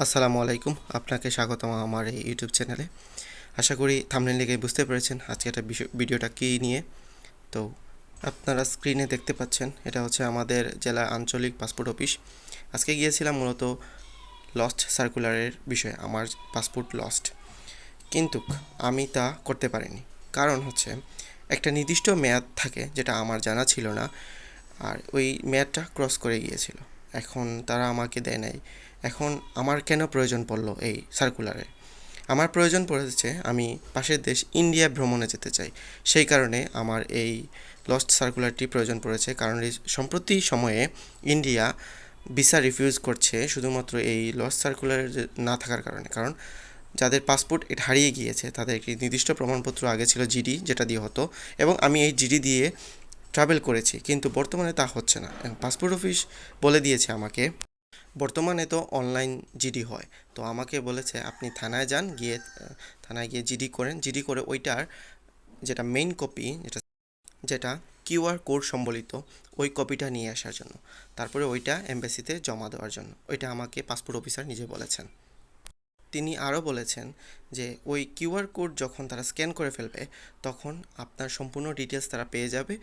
আসসালামু আলাইকুম। আপনাকে স্বাগতম আমার এই ইউটিউব চ্যানেলে। আশা করি থামনেল লেগে বুঝতে পেরেছেন আজকে একটা বিষয়- ভিডিওটা কী নিয়ে। তো আপনারা স্ক্রিনে দেখতে পাচ্ছেন, এটা হচ্ছে আমাদের জেলা আঞ্চলিক পাসপোর্ট অফিস আজকে গিয়েছিলাম মূলত লস্ট সার্কুলারের বিষয়ে, আমার পাসপোর্ট লস্ট কিন্তু আমি তা করতে পারিনি। কারণ হচ্ছে একটা নির্দিষ্ট মেয়াদ থাকে, যেটা আমার জানা ছিল না, আর ওই মেয়াদটা ক্রস করে গিয়েছিল। এখন তারা আমাকে দেয় নাই। এখন আমার কেন প্রয়োজন পড়ল এই সার্কুলারে আমার প্রয়োজন পড়েছে আমি পাশের দেশ ইন্ডিয়া ভ্রমণে যেতে চাই। সেই কারণে আমার এই লস্ট সার্কুলারটি প্রয়োজন পড়েছে। কারণ সম্প্রতি সময়ে ইন্ডিয়া ভিসা রিফিউজ করছে শুধুমাত্র এই লস্ট সার্কুলার না থাকার কারণে। কারণ যাদের পাসপোর্ট এটা হারিয়ে গিয়েছে, তাদের একটি নির্দিষ্ট প্রমাণপত্র আগে ছিল জিডি যেটা দিয়ে হতো এবং আমি এই জিডি দিয়ে ট্রাভেল করেছি। কিন্তু বর্তমানে তা হচ্ছে না। পাসপোর্ট অফিস বলে দিয়েছে আমাকে বর্তমানে তো অনলাইন জিডি হয়। তো আমাকে বলেছে, আপনি থানায় যান, গিয়ে থানায় গিয়ে জিডি করেন। জিডি করে ওইটার যেটা মেইন কপি যেটা যেটা কিউআর কোড সম্বলিত, ওই কপিটা নিয়ে আসার জন্য। তারপরে ওইটা এমবাসিতে জমা দেওয়ার জন্য। ওইটা আমাকে পাসপোর্ট অফিসার নিজে বলেছেন। তিনি আরও বলেছেন যে, ওই কিউআর কোড যখন তারা স্ক্যান করে ফেলবে, তখন আপনার সম্পূর্ণ ডিটেলস তারা পেয়ে যাবে,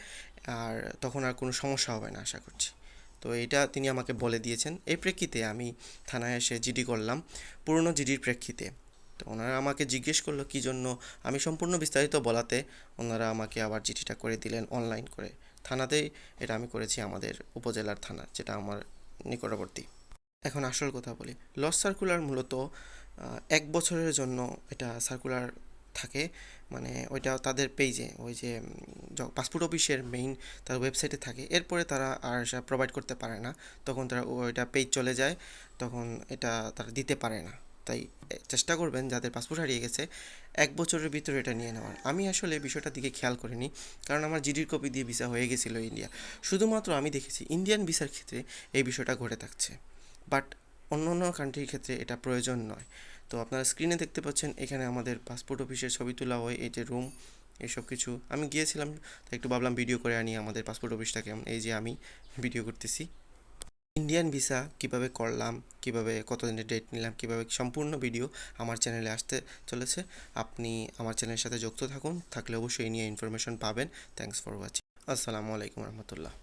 আর তখন আর কোনো সমস্যা হবে না, আশা করছি। তো এটা তিনি আমাকে বলে দিয়েছেন। এই প্রেক্ষিতে আমি থানায় এসে জিডি করলাম, পুরনো জিডির প্রেক্ষিতে। তো ওনারা আমাকে জিজ্ঞেস করল, কী জন্য? আমি সম্পূর্ণ বিস্তারিত বলাতে ওনারা আমাকে আবার চিঠিটা করে দিলেন অনলাইন করে। থানাতেই এটা আমি করেছি আমাদের উপজেলার থানা, যেটা আমার নিকটবর্তী। এখন আসল কথা বলি। লস সার্কুলার মূলত এক বছরের জন্য এটা সার্কুলার থাকে। মানে ওইটা তাদের পেজে ওই যে পাসপোর্ট অফিসের মেইন তার ওয়েবসাইটে থাকে। এরপরে তারা আর প্রোভাইড করতে পারে না। তখন তারা ওইটা পেজ চলে যায়, তখন এটা তারা দিতে পারে না। তাই চেষ্টা করবেন যাদের পাসপোর্ট হারিয়ে গেছে, এক বছরের ভিতরে এটা নিয়ে নেওয়ার। আমি আসলে বিষয়টার দিকে খেয়াল করিনি, কারণ আমার জিডির কপি দিয়ে ভিসা হয়ে গেছিল ইন্ডিয়া শুধুমাত্র আমি দেখেছি ইন্ডিয়ান ভিসার ক্ষেত্রে এই বিষয়টা ঘটে থাকছে। বাট অন্য অন্য কান্ট্রির ক্ষেত্রে এটা প্রয়োজন নয়। তো আপনারা স্ক্রিনে দেখতে পাচ্ছেন, এখানে আমাদের পাসপোর্ট অফিসের ছবি তোলা হয়, এই যে রুম এইসব কিছু। আমি গিয়েছিলাম, তো একটু ভাবলাম ভিডিও করে আনি আমাদের পাসপোর্ট অফিসটাকে এই যে আমি ভিডিও করতেছি। ইন্ডিয়ান ভিসা কীভাবে করলাম, কীভাবে কতদিনের ডেট নিলাম, কীভাবে সম্পূর্ণ ভিডিও আমার চ্যানেলে আসতে চলেছে, আপনি আমার চ্যানেলের সাথে যুক্ত থাকুন, থাকলে অবশ্যই এই নিয়ে ইনফরমেশন পাবেন। থ্যাংকস ফর ওয়াচিং আসসালামু আলাইকুম রহমতুল্লাহ।